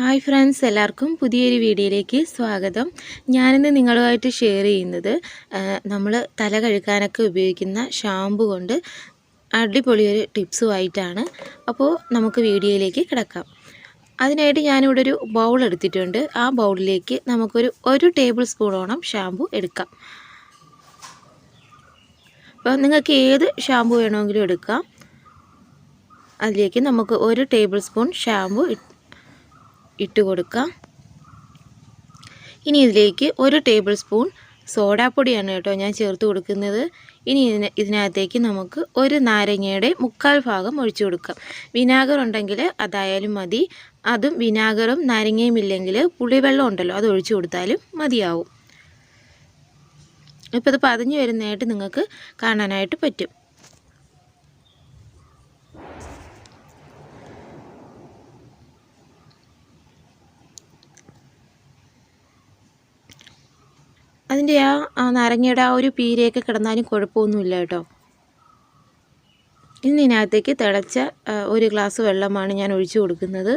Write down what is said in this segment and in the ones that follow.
Hi friends എല്ലാവർക്കും പുതിയൊരു വീഡിയോയിലേക്ക് സ്വാഗതം. ഞാനിന്ന് നിങ്ങളുമായിട്ട് ഷെയർ ചെയ്യുന്നത് നമ്മൾ തല കഴുകാനൊക്കെ ഉപയോഗിക്കുന്ന ഷാമ്പു കൊണ്ട് അടിപൊളിയൊരു ടിപ്സുമായിട്ടാണ്. അപ്പോൾ നമുക്ക് വീഡിയോയിലേക്ക് കിടക്കാം. അതിനായിട്ട് ഞാനിവിടെ ഒരു ബൗൾ എടുത്തിട്ടുണ്ട്. ആ ബൗളിലേക്ക് നമുക്കൊരു ഒരു ടേബിൾ സ്പൂണോളം ഷാമ്പു എടുക്കാം. അപ്പോൾ നിങ്ങൾക്ക് ഏത് ഷാമ്പു വേണമെങ്കിലും എടുക്കാം. അതിലേക്ക് നമുക്ക് ഒരു ടേബിൾ സ്പൂൺ ഷാമ്പു ഇട്ട് കൊടുക്കാം. ഇനി ഇതിലേക്ക് ഒരു ടേബിൾ സ്പൂൺ സോഡാപ്പൊടിയാണ് കേട്ടോ ഞാൻ ചേർത്ത് കൊടുക്കുന്നത്. ഇനി ഇതിന് ഇതിനകത്തേക്ക് നമുക്ക് ഒരു നാരങ്ങയുടെ മുക്കാൽ ഭാഗം ഒഴിച്ചു കൊടുക്കാം. വിനാഗർ ഉണ്ടെങ്കിൽ അതായാലും മതി. അതും വിനാഗറും നാരങ്ങയും ഇല്ലെങ്കിൽ പുളിവെള്ളം ഉണ്ടല്ലോ അത് ഒഴിച്ചു കൊടുത്താലും മതിയാവും. ഇപ്പോൾ ഇത് പതിഞ്ഞ് വരുന്നതായിട്ട് നിങ്ങൾക്ക് കാണാനായിട്ട് പറ്റും. അതിന്റെ ആ നാരങ്ങയുടെ ആ ഒരു പീരയൊക്കെ കിടന്നാലും കുഴപ്പമൊന്നുമില്ല കേട്ടോ. ഇന്ന് ഇതിനകത്തേക്ക് തിളച്ച ഒരു ഗ്ലാസ് വെള്ളമാണ് ഞാൻ ഒഴിച്ചു കൊടുക്കുന്നത്.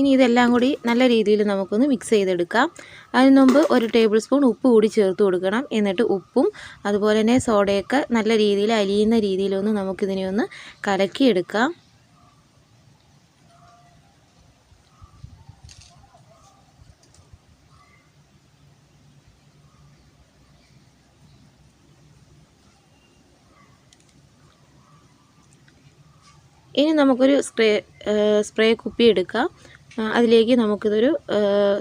ഇനി ഇതെല്ലാം കൂടി നല്ല രീതിയിൽ നമുക്കൊന്ന് മിക്സ് ചെയ്തെടുക്കാം. അതിന് മുമ്പ് ഒരു ടേബിൾ സ്പൂൺ ഉപ്പ് കൂടി ചേർത്ത് കൊടുക്കണം. എന്നിട്ട് ഉപ്പും അതുപോലെ തന്നെ സോഡയൊക്കെ നല്ല രീതിയിൽ അലിയുന്ന രീതിയിലൊന്ന് നമുക്കിതിനെ ഒന്ന് കലക്കിയെടുക്കാം. ഇനി നമുക്കൊരു സ്പ്രേ സ്പ്രേ കുപ്പി എടുക്കാം. അതിലേക്ക് നമുക്കിതൊരു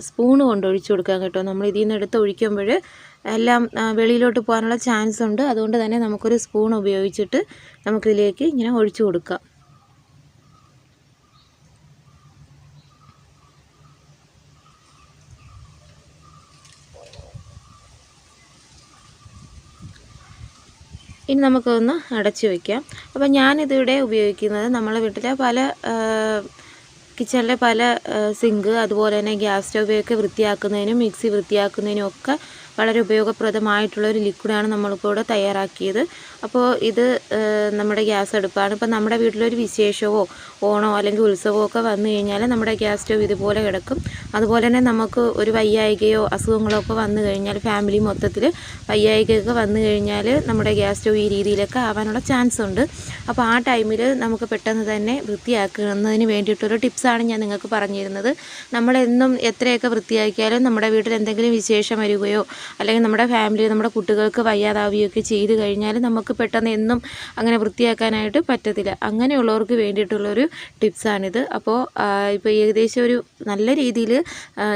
സ്പൂണ് കൊണ്ട് ഒഴിച്ചു കൊടുക്കാം കേട്ടോ. നമ്മൾ ഇതിൽ നിന്ന് എടുത്ത് ഒഴിക്കുമ്പോൾ എല്ലാം വെളിയിലോട്ട് പോകാനുള്ള ചാൻസ് ഉണ്ട്. അതുകൊണ്ട് തന്നെ നമുക്കൊരു സ്പൂൺ ഉപയോഗിച്ചിട്ട് നമുക്കിതിലേക്ക് ഇങ്ങനെ ഒഴിച്ചു കൊടുക്കാം. ഇനി നമുക്കൊന്ന് അടച്ചു വയ്ക്കാം അപ്പോൾ ഞാനിതിവിടെ ഉപയോഗിക്കുന്നത് നമ്മളെ വീട്ടിലെ പല കിച്ചണിലെ പല സിങ്ക് അതുപോലെ തന്നെ ഗ്യാസ് സ്റ്റൗവൊക്കെ വൃത്തിയാക്കുന്നതിനും മിക്സി വൃത്തിയാക്കുന്നതിനും ഒക്കെ വളരെ ഉപയോഗപ്രദമായിട്ടുള്ള ഒരു ലിക്വിഡാണ് നമ്മളിപ്പോൾ ഇവിടെ തയ്യാറാക്കിയത്. അപ്പോൾ ഇത് നമ്മുടെ ഗ്യാസ് അടുപ്പാണ്. ഇപ്പോൾ നമ്മുടെ വീട്ടിലൊരു വിശേഷമോ ഓണോ അല്ലെങ്കിൽ ഉത്സവമോ ഒക്കെ വന്നു കഴിഞ്ഞാൽ നമ്മുടെ ഗ്യാസ് സ്റ്റവ് ഇതുപോലെ കിടക്കും. അതുപോലെ തന്നെ നമുക്ക് ഒരു വയ്യായികയോ അസുഖങ്ങളോ ഒക്കെ വന്നു കഴിഞ്ഞാൽ ഫാമിലി മൊത്തത്തിൽ വയ്യായികയൊക്കെ വന്നു കഴിഞ്ഞാൽ നമ്മുടെ ഗ്യാസ് സ്റ്റവ് ഈ രീതിയിലൊക്കെ ആവാനുള്ള ചാൻസ് ഉണ്ട് അപ്പോൾ ആ ടൈമിൽ നമുക്ക് പെട്ടെന്ന് തന്നെ വൃത്തിയാക്കുന്നതിന് വേണ്ടിയിട്ടൊരു ടിപ്സാണ് ഞാൻ നിങ്ങൾക്ക് പറഞ്ഞിരുന്നത്. നമ്മളെന്നും എത്രയൊക്കെ വൃത്തിയാക്കിയാലും നമ്മുടെ വീട്ടിൽ എന്തെങ്കിലും വിശേഷം വരികയോ അല്ലെങ്കിൽ നമ്മുടെ ഫാമിലി നമ്മുടെ കുട്ടികൾക്ക് വയ്യാതാവുകയൊക്കെ ചെയ്ത് കഴിഞ്ഞാൽ നമുക്ക് പെട്ടെന്ന് എന്നും അങ്ങനെ വൃത്തിയാക്കാനായിട്ട് പറ്റത്തില്ല. അങ്ങനെയുള്ളവർക്ക് വേണ്ടിയിട്ടുള്ളൊരു ടിപ്സാണിത് അപ്പോൾ ഇപ്പോൾ ഏകദേശം ഒരു നല്ല രീതിയിൽ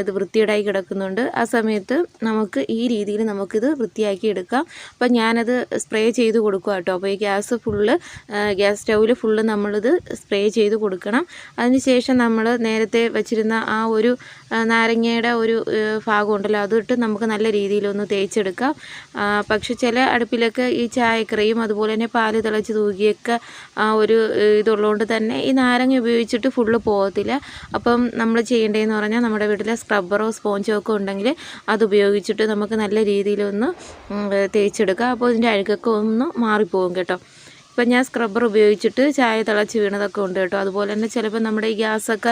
ഇത് വൃത്തിയേടായി കിടക്കുന്നുണ്ട്. ആ സമയത്ത് നമുക്ക് ഈ രീതിയിൽ നമുക്കിത് വൃത്തിയാക്കി എടുക്കാം. അപ്പോൾ ഞാനത് സ്പ്രേ ചെയ്ത് കൊടുക്കുക കേട്ടോ അപ്പോൾ ഈ ഗ്യാസ് ഫുള്ള് ഗ്യാസ് സ്റ്റൗവിൽ ഫുള്ള് നമ്മളിത് സ്പ്രേ ചെയ്ത് കൊടുക്കണം. അതിനുശേഷം നമ്മൾ നേരത്തെ വെച്ചിരുന്ന ആ ഒരു നാരങ്ങയുടെ ഒരു ഭാഗം ഉണ്ടല്ലോ അതിട്ട് നമുക്ക് നല്ല രീതിയിലൊന്ന് തേച്ചെടുക്കാം. പക്ഷെ ചില അടുപ്പിലൊക്കെ ഈ ചായക്കറിയും അതുപോലെ തന്നെ പാൽ തിളച്ച് തൂകിയൊക്കെ ആ ഒരു ഇതുള്ളതുകൊണ്ട് തന്നെ ഈ നാരങ്ങ ഉപയോഗിച്ചിട്ട് ഫുള്ള് പോകത്തില്ല അപ്പം നമ്മൾ ചെയ്യേണ്ടതെന്ന് പറഞ്ഞാൽ നമ്മുടെ വീട്ടിലെ സ്ക്രബ്ബറോ സ്പോഞ്ചോ ഒക്കെ ഉണ്ടെങ്കിൽ അത് ഉപയോഗിച്ചിട്ട് നമുക്ക് നല്ല രീതിയിലൊന്ന് തേച്ചെടുക്കാം. അപ്പോൾ ഇതിന്റെ അഴുക്കൊക്കെ ഒന്ന് മാറിപ്പോകും കേട്ടോ. ഇപ്പം ഞാൻ സ്ക്രബ്ബർ ഉപയോഗിച്ചിട്ട് ചായ തിളച്ച് വീണതൊക്കെ ഉണ്ട് കേട്ടോ. അതുപോലെ തന്നെ ചിലപ്പോൾ നമ്മുടെ ഈ ഗ്യാസൊക്കെ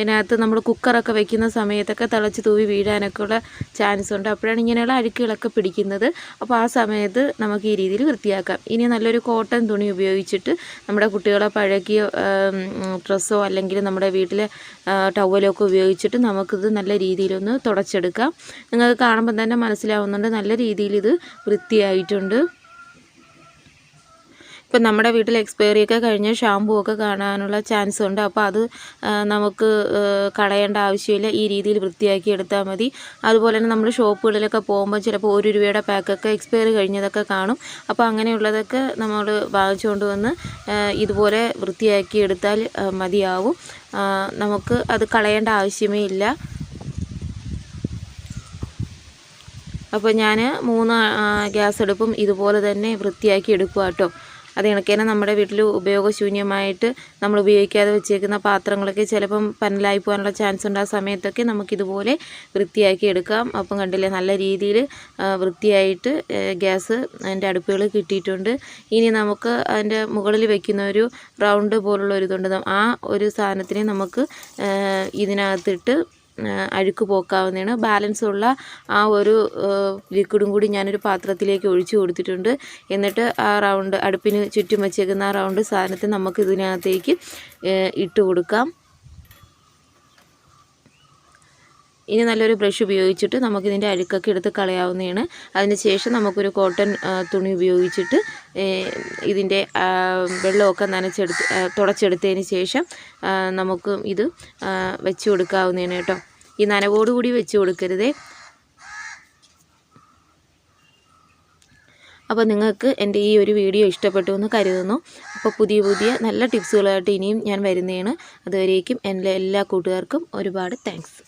ഇതിനകത്ത് നമ്മൾ കുക്കറൊക്കെ വെക്കുന്ന സമയത്തൊക്കെ തിളച്ച് തൂവി വീഴാനൊക്കെ ഉള്ള ചാൻസ് ഉണ്ട്. അപ്പോഴാണ് ഇങ്ങനെയുള്ള അഴുക്കുകളൊക്കെ പിടിക്കുന്നത്. അപ്പോൾ ആ സമയത്ത് നമുക്ക് ഈ രീതിയിൽ വൃത്തിയാക്കാം. ഇനി നല്ലൊരു കോട്ടൺ തുണി ഉപയോഗിച്ചിട്ട് നമ്മുടെ കുട്ടികളെ പഴകിയ ഡ്രസ്സോ അല്ലെങ്കിൽ നമ്മുടെ വീട്ടിലെ ടവലോ ഒക്കെ ഉപയോഗിച്ചിട്ട് നമുക്കിത് നല്ല രീതിയിലൊന്ന് തുടച്ചെടുക്കാം. നിങ്ങൾക്ക് കാണുമ്പോൾ തന്നെ മനസ്സിലാവുന്നുണ്ട്. നല്ല രീതിയിൽ ഇത് വൃത്തിയായിട്ടുണ്ട്. ഇപ്പം നമ്മുടെ വീട്ടിൽ എക്സ്പയറി ഒക്കെ കഴിഞ്ഞ ഷാമ്പൂ ഒക്കെ കാണാനുള്ള ചാൻസ് ഉണ്ട്. അപ്പോൾ അത് നമുക്ക് കളയേണ്ട ആവശ്യമില്ല. ഈ രീതിയിൽ വൃത്തിയാക്കി എടുത്താൽ മതി. അതുപോലെ തന്നെ നമ്മൾ ഷോപ്പുകളിലൊക്കെ പോകുമ്പോൾ ചിലപ്പോൾ ഒരു രൂപയുടെ പാക്കൊക്കെ എക്സ്പയറി കഴിഞ്ഞതൊക്കെ കാണും. അപ്പോൾ അങ്ങനെയുള്ളതൊക്കെ നമ്മൾ വാങ്ങിച്ചുകൊണ്ട് വന്ന് ഇതുപോലെ വൃത്തിയാക്കി എടുത്താൽ മതിയാവും. നമുക്ക് അത് കളയേണ്ട ആവശ്യമേ ഇല്ല. അപ്പോൾ ഞാൻ മൂന്ന് ഗ്യാസ് അടുപ്പും ഇതുപോലെ തന്നെ വൃത്തിയാക്കി എടുക്കുക കേട്ടോ അത് കണക്കേനെ നമ്മുടെ വീട്ടിൽ ഉപയോഗശൂന്യമായിട്ട് നമ്മൾ ഉപയോഗിക്കാതെ വെച്ചേക്കുന്ന പാത്രങ്ങളൊക്കെ ചിലപ്പം പനലായി പോകാനുള്ള ചാൻസ് ഉണ്ട്. ആ സമയത്തൊക്കെ നമുക്കിതുപോലെ വൃത്തിയാക്കി എടുക്കാം. അപ്പം കണ്ടില്ലേ നല്ല രീതിയിൽ വൃത്തിയായിട്ട് ഗ്യാസ് അതിന്റെ അടുപ്പുകൾ കിട്ടിയിട്ടുണ്ട്. ഇനി നമുക്ക് അതിന്റെ മുകളിൽ വെക്കുന്ന ഒരു റൗണ്ട് പോലുള്ള ഒരു ഇതുണ്ട്. ആ ഒരു സാധനത്തിനെ നമുക്ക് ഇതിനകത്തിട്ട് അഴുക്ക് പോക്കാവുന്നതാണ്. ബാലൻസ് ഉള്ള ആ ഒരു ലിക്വിഡും കൂടി ഞാനൊരു പാത്രത്തിലേക്ക് ഒഴിച്ചു കൊടുത്തിട്ടുണ്ട്. എന്നിട്ട് ആ റൗണ്ട് അടുപ്പിന് ചുറ്റും വെച്ചേക്കുന്ന ആ റൗണ്ട് സാധനത്തെ നമുക്ക് ഇതിനകത്തേക്ക് ഇട്ട് കൊടുക്കാം. ഇനി നല്ലൊരു ബ്രഷ് ഉപയോഗിച്ചിട്ട് നമുക്കിതിന്റെ അഴുക്കൊക്കെ എടുത്ത് കളയാവുന്നതാണ്. അതിന് ശേഷം നമുക്കൊരു കോട്ടൺ തുണി ഉപയോഗിച്ചിട്ട് ഇതിന്റെ വെള്ളമൊക്കെ നനച്ചെടുത്ത് തുടച്ചെടുത്തതിന് ശേഷം നമുക്ക് ഇത് വെച്ച് കൊടുക്കാവുന്നതാണ് കേട്ടോ. ഈ നനവോടുകൂടി വെച്ച് കൊടുക്കരുതേ. അപ്പോൾ നിങ്ങൾക്ക് എന്റെ ഈ ഒരു വീഡിയോ ഇഷ്ടപ്പെട്ടു എന്ന് കരുതുന്നു. അപ്പോൾ പുതിയ പുതിയ നല്ല ടിപ്സുകളായിട്ട് ഇനിയും ഞാൻ വരുന്നതാണ്. അതുവരേക്കും എന്റെ എല്ലാ കൂട്ടുകാർക്കും ഒരുപാട് താങ്ക്സ്.